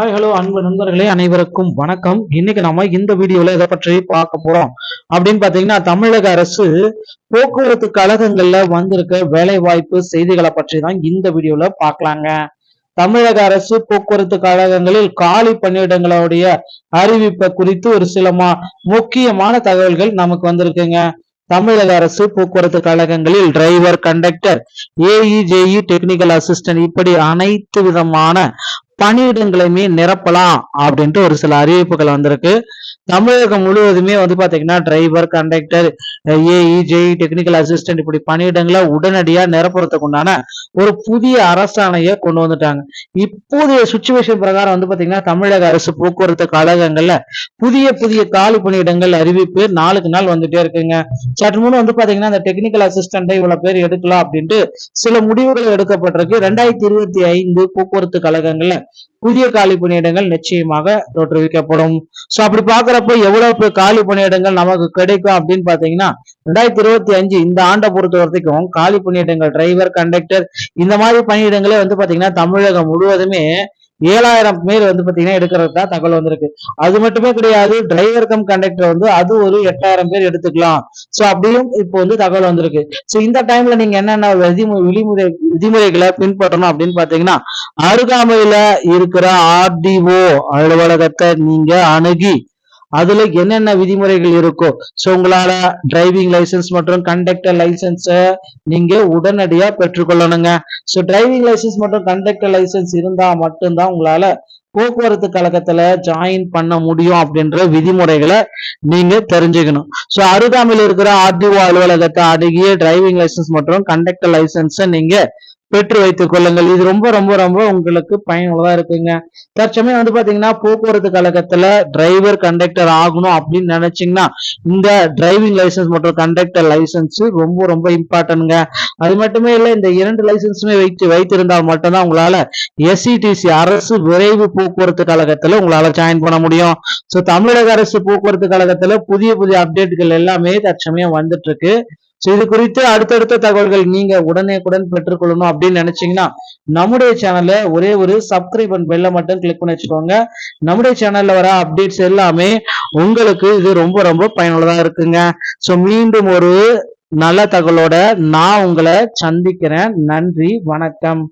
Hi hello அன்பு நண்பர்களே அனைவருக்கும் வணக்கம். இன்னைக்கு நம்ம இந்த வீடியோல இதை பற்றி பார்க்க போறோம்? அப்படின்னு பாத்தீங்கன்னா தமிழக அரசு போக்குவரத்து கழகங்கள்ல வந்திருக்க வேலை வாய்ப்பு செய்திகளை பற்றி தான் இந்த வீடியோல பார்க்கலாங்க. தமிழக அரசு போக்குவரத்து கழகங்களில் காலி பணியிடங்களுடைய அறிவிப்பை குறித்து ஒரு சில மா முக்கியமான தகவல்கள் நமக்கு வந்திருக்குங்க. தமிழக அரசு போக்குவரத்து கழகங்களில் driver conductor AE JE technical assistant இப்படி அனைத்து விதமான பணியிடங்களையுமே நிரப்பலாம் அப்படின்ட்டு ஒரு சில அறிவிப்புகள் வந்திருக்கு. தமிழகம் முழுவதுமே வந்து பாத்தீங்கன்னா driver conductor AE technical assistant இப்படி பணியிடங்களை உடனடியா நிரப்புறதுக்கு உண்டான ஒரு புதிய அரசாணையை கொண்டு வந்துட்டாங்க. இப்போதைய சுச்சுவேஷன் பிரகாரம் வந்து பாத்தீங்கன்னா தமிழக அரசு போக்குவரத்து கழகங்கள்ல புதிய புதிய காலி பணியிடங்கள் அறிவிப்பு நாளுக்கு நாள் வந்துட்டே இருக்குங்க. சற்று முன் வந்து பாத்தீங்கன்னா அந்த டெக்னிக்கல் அசிஸ்டண்டை இவ்வளவு பேர் எடுக்கலாம் அப்படின்ட்டு சில முடிவுகள் எடுக்கப்பட்டிருக்கு. ரெண்டாயிரத்தி இருபத்தி ஐந்து போக்குவரத்து கழகங்கள்ல புதிய காலி பணியிடங்கள் நிச்சயமாக தோற்றுவிக்கப்படும். சோ அப்படி பாக்குறப்ப எவ்வளவு காலி பணியிடங்கள் நமக்கு கிடைக்கும் அப்படின்னு பாத்தீங்கன்னா ரெண்டாயிரத்தி இருபத்தி அஞ்சு இந்த ஆண்டை பொறுத்த வரைக்கும் காலி பணியிடங்கள் டிரைவர் கண்டக்டர் இந்த மாதிரி பணியிடங்களே வந்து பாத்தீங்கன்னா தமிழகம் முழுவதுமே ஏழாயிரம் பேர் வந்து பாத்தீங்கன்னா எடுக்கிறது தான் தகவல் வந்திருக்கு. அது மட்டுமே கிடையாது டிரைவர் கம் கண்டக்டர் வந்து அது ஒரு எட்டாயிரம் பேர் எடுத்துக்கலாம். சோ அப்படியும் இப்போ வந்து தகவல் வந்திருக்கு. சோ இந்த டைம்ல நீங்க என்னென்ன விதிமுறை விதிமுறை விதிமுறைகளை பின்பற்றணும் அப்படின்னு பாத்தீங்கன்னா அருகாமையில இருக்கிற ஆர்டிஓ அலுவலகத்தை நீங்க அணுகி அதுல என்னென்ன விதிமுறைகள் இருக்கோ ஸோ உங்களால டிரைவிங் லைசன்ஸ் மற்றும் கண்டக்டர் லைசன்ஸை நீங்க உடனடியா பெற்றுக்கொள்ளணுங்க. ஸோ டிரைவிங் லைசன்ஸ் மற்றும் கண்டக்டர் லைசன்ஸ் இருந்தா மட்டும்தான் உங்களால போக்குவரத்து கழகத்துல ஜாயின் பண்ண முடியும் அப்படின்ற விதிமுறைகளை நீங்க தெரிஞ்சுக்கணும். ஸோ அருகாமையில் இருக்கிற ஆர்டிஓ அலுவலகத்தை அணுகிய டிரைவிங் லைசன்ஸ் மற்றும் கண்டக்டர் லைசன்ஸை நீங்க பெற்று வைத்துக் கொள்ளுங்கள். இது ரொம்ப ரொம்ப ரொம்ப உங்களுக்கு பயனுள்ளதா இருக்குங்க. தற்சமயம் வந்து பாத்தீங்கன்னா போக்குவரத்து கழகத்துல டிரைவர் கண்டக்டர் ஆகணும் அப்படின்னு நினைச்சீங்கன்னா இந்த டிரைவிங் லைசன்ஸ் மற்றும் கண்டக்டர் லைசன்ஸ் ரொம்ப ரொம்ப இம்பார்ட்டன்ட்ங்க அது மட்டுமே இல்லை இந்த இரண்டு லைசன்ஸுமே வைத்து வைத்திருந்தால் மட்டும்தான் உங்களால எஸ்சிடிசி அரசு விரைவு போக்குவரத்து கழகத்துல உங்களால ஜாயின் பண்ண முடியும். ஸோ தமிழக அரசு போக்குவரத்து கழகத்துல புதிய புதிய அப்டேட்டுகள் எல்லாமே தற்சமயம் வந்துட்டு இருக்கு. ஸோ இது குறித்து அடுத்தடுத்த தகவல்கள் நீங்க உடனேக்குடன் பெற்றுக்கொள்ளணும் அப்படின்னு நினைச்சீங்கன்னா நம்முடைய சேனல்ல ஒரே ஒரு சப்ஸ்கிரைப் அண்ட் பெல்ல மட்டும் கிளிக் பண்ணி வச்சுக்கோங்க. நம்முடைய சேனல்ல வர அப்டேட்ஸ் எல்லாமே உங்களுக்கு இது ரொம்ப ரொம்ப பயனுள்ளதா இருக்குங்க. ஸோ மீண்டும் ஒரு நல்ல தகவலோட நான் உங்களை சந்திக்கிறேன். நன்றி வணக்கம்.